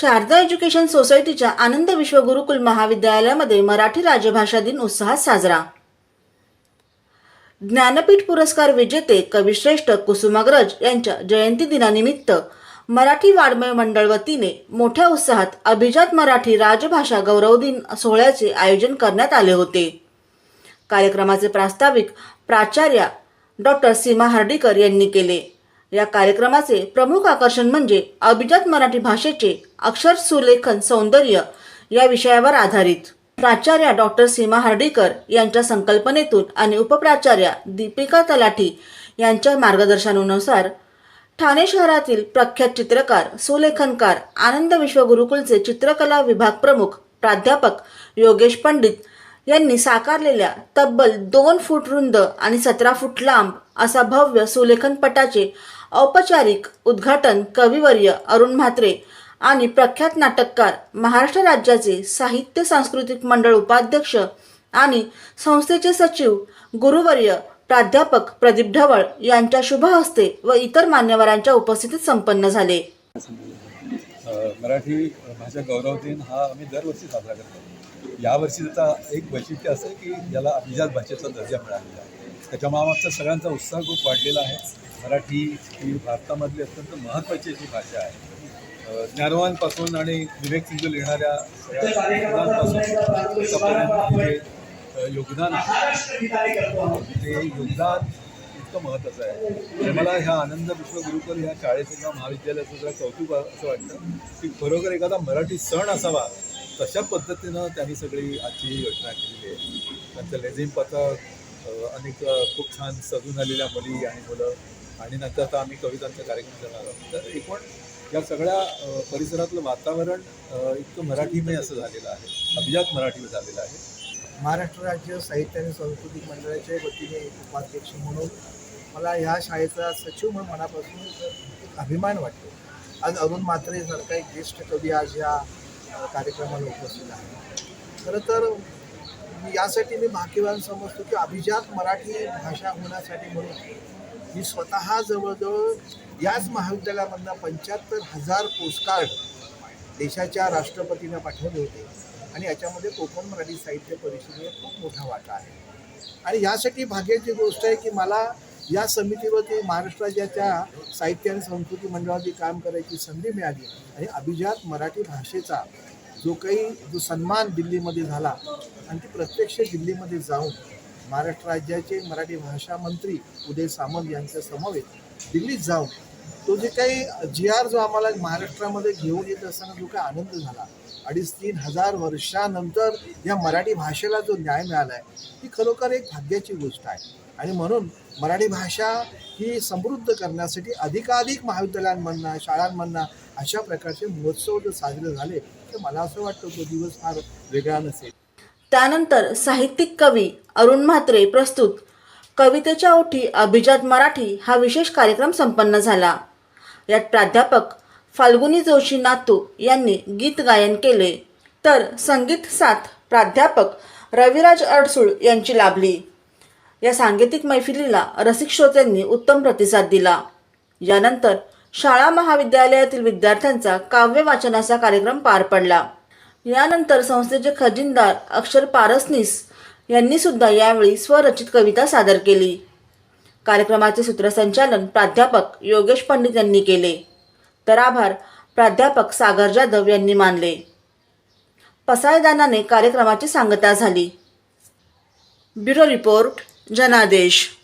Sharda education सोसायटीच्या आनंद विश्व गुरुकुल महाविद्यालयामध्ये मराठी राजभाषा दिन उत्साहात साजरा. ज्ञानपीठ पुरस्कार विजेते कविश्रेष्ठ कुसुमाग्रज यांच्या जयंती दिनानिमित्त मराठी वाङ्मय मंडळ वतीने मोठ्या उत्साहात अभिजात मराठी राजभाषा गौरव दिन सोहळ्याचे आयोजन करण्यात आले होते. कार्यक्रमाचे प्रास्ताविक प्राचार्या डॉक्टर सीमा हर्डीकर यांनी केले. या कार्यक्रमाचे प्रमुख आकर्षण म्हणजे अभिजात मराठी भाषेचे अक्षर सुलेखन सौंदर्य या विषयावर आधारित. प्राचार्या डॉक्टर सीमा हर्डीकर यांच्या संकल्पनेतून आणि उपप्राचार्या दीपिका तलाठी यांच्या मार्गदर्शनानुसार ठाणे शहरातील प्रख्यात चित्रकार सुलेखनकार आनंद विश्व गुरुकुलचे चित्रकला विभाग प्रमुख प्राध्यापक योगेश पंडित यांनी साकारलेल्या तब्बल दोन फूट रुंद आणि सतरा फूट लांब असा भव्य सुलेखनपटाचे औपचारिक उद्घाटन कविवर्य अरुण म्हात्रे आणि प्रख्यात नाटककार महाराष्ट्र राज्याचे साहित्य सांस्कृतिक मंडळ उपाध्यक्ष आणि संस्थेचे सचिव गुरुवर्य प्राध्यापक प्रदीप ढवळ यांच्या शुभ हस्ते व इतर मान्यवरांच्या उपस्थितीत संपन्न झाले. मराठी भाषा गौरव दिन हा आम्ही दरवर्षी साजरा करतो. यावर्षी त्याचा एक वैशिष्ट्य असं की याला अभिजात भाषेचा दर्जा मिळालेला आहे. त्याच्यामुळे आमचा सगळ्यांचा उत्साह खूप वाढलेला आहे. मराठी ही भारतामधली अत्यंत महत्त्वाची अशी भाषा आहे. ज्ञानवांपासून आणि विवेकसिंह लिहिणाऱ्या सगळ्या योगदान ते योगदान इतकं महत्त्वाचं आहे. तर मला ह्या आनंद विश्व गुरुकर ह्या शाळेचं किंवा महाविद्यालयाचं जरा कौतुक असं वाटतं की खरोखर एखादा मराठी सण असावा तशा पद्धतीनं त्यांनी सगळी आजची योजना केलेली आहे. त्यांचं लेझिम पथक अनेक खूप छान सजून आलेल्या मुली आणि मुलं आणि नंतर आता आम्ही कवितांचा कार्यक्रम करणार आहोत. तर एकूण या सगळ्या परिसरातलं वातावरण इतकं मराठीमय असं झालेलं आहे. अभिजात मराठी झालेलं आहे. महाराष्ट्र राज्य साहित्य आणि सांस्कृतिक मंडळाच्या वतीने उपाध्यक्ष म्हणून मला ह्या शाळेचा सचिव म्हणून मनापासून एक अभिमान वाटतो. आज अरुण म्हात्रेसारखा एक ज्येष्ठ कवी आज या कार्यक्रमाला उपस्थित आहे. खरं तर यासाठी मी भाग्यवान समजतो की अभिजात मराठी भाषा होण्यासाठी म्हणून मी स्वतः जवळजवळ याच महाविद्यालयामधला पंच्याहत्तर हजार पोस्टकार्ड देशाच्या राष्ट्रपतींना पाठवले होते. आणि याच्यामध्ये कोकण मराठी साहित्य परिषदेला खूप मोठा वाटा आहे. आणि यासाठी भाग्याची गोष्ट आहे की मला या समितीवरती महाराष्ट्र राज्याच्या साहित्य आणि संस्कृती मंडळावरती काम करायची संधी मिळाली. आणि अभिजात मराठी भाषेचा जो काही जो सन्मान दिल्लीमध्ये झाला आणि ती प्रत्यक्ष दिल्लीमध्ये जाऊन महाराष्ट्र राज्याचे मराठी भाषा मंत्री उदय सामंत यांच्या समवेत दिल्लीत जाऊन तो जे काही जी आर जो आम्हाला महाराष्ट्रामध्ये घेऊन येत असताना जो काही आनंद झाला अडीच तीन हजार वर्षानंतर या मराठी भाषेला जो न्याय मिळाला आहे ही खरोखर एक भाग्याची गोष्ट आहे. आणि म्हणून मराठी भाषा ही समृद्ध करण्यासाठी अधिकाधिक महाविद्यालयांमधनं शाळांमधनं अशा प्रकारचे महोत्सव जर साजरे झाले तर मला असं वाटतं तो दिवस फार वेगळा नसेल. त्यानंतर साहित्यिक कवी अरुण म्हात्रे प्रस्तुत. कवितेच्या ओठी अभिजात मराठी हा विशेष कार्यक्रम संपन्न झाला. यात प्राध्यापक फाल्गुनी जोशी नातू यांनी गीत गायन केले. तर संगीत साथ प्राध्यापक रविराज अडसूळ यांची लाभली. या सांगीतिक मैफिलीला रसिक श्रोत्यांनी उत्तम प्रतिसाद दिला. यानंतर शाळा महाविद्यालयातील विद्यार्थ्यांचा काव्य वाचनाचा कार्यक्रम पार पडला. यानंतर संस्थेचे खजिनदार अक्षर पारसनीस यांनी सुद्धा यावेळी स्वरचित कविता सादर केली. कार्यक्रमाचे सूत्रसंचालन प्राध्यापक योगेश पंडित यांनी केले. तर आभार प्राध्यापक सागर जाधव यांनी मानले. पसायदानाने कार्यक्रमाची सांगता झाली. ब्युरो रिपोर्ट जनादेश.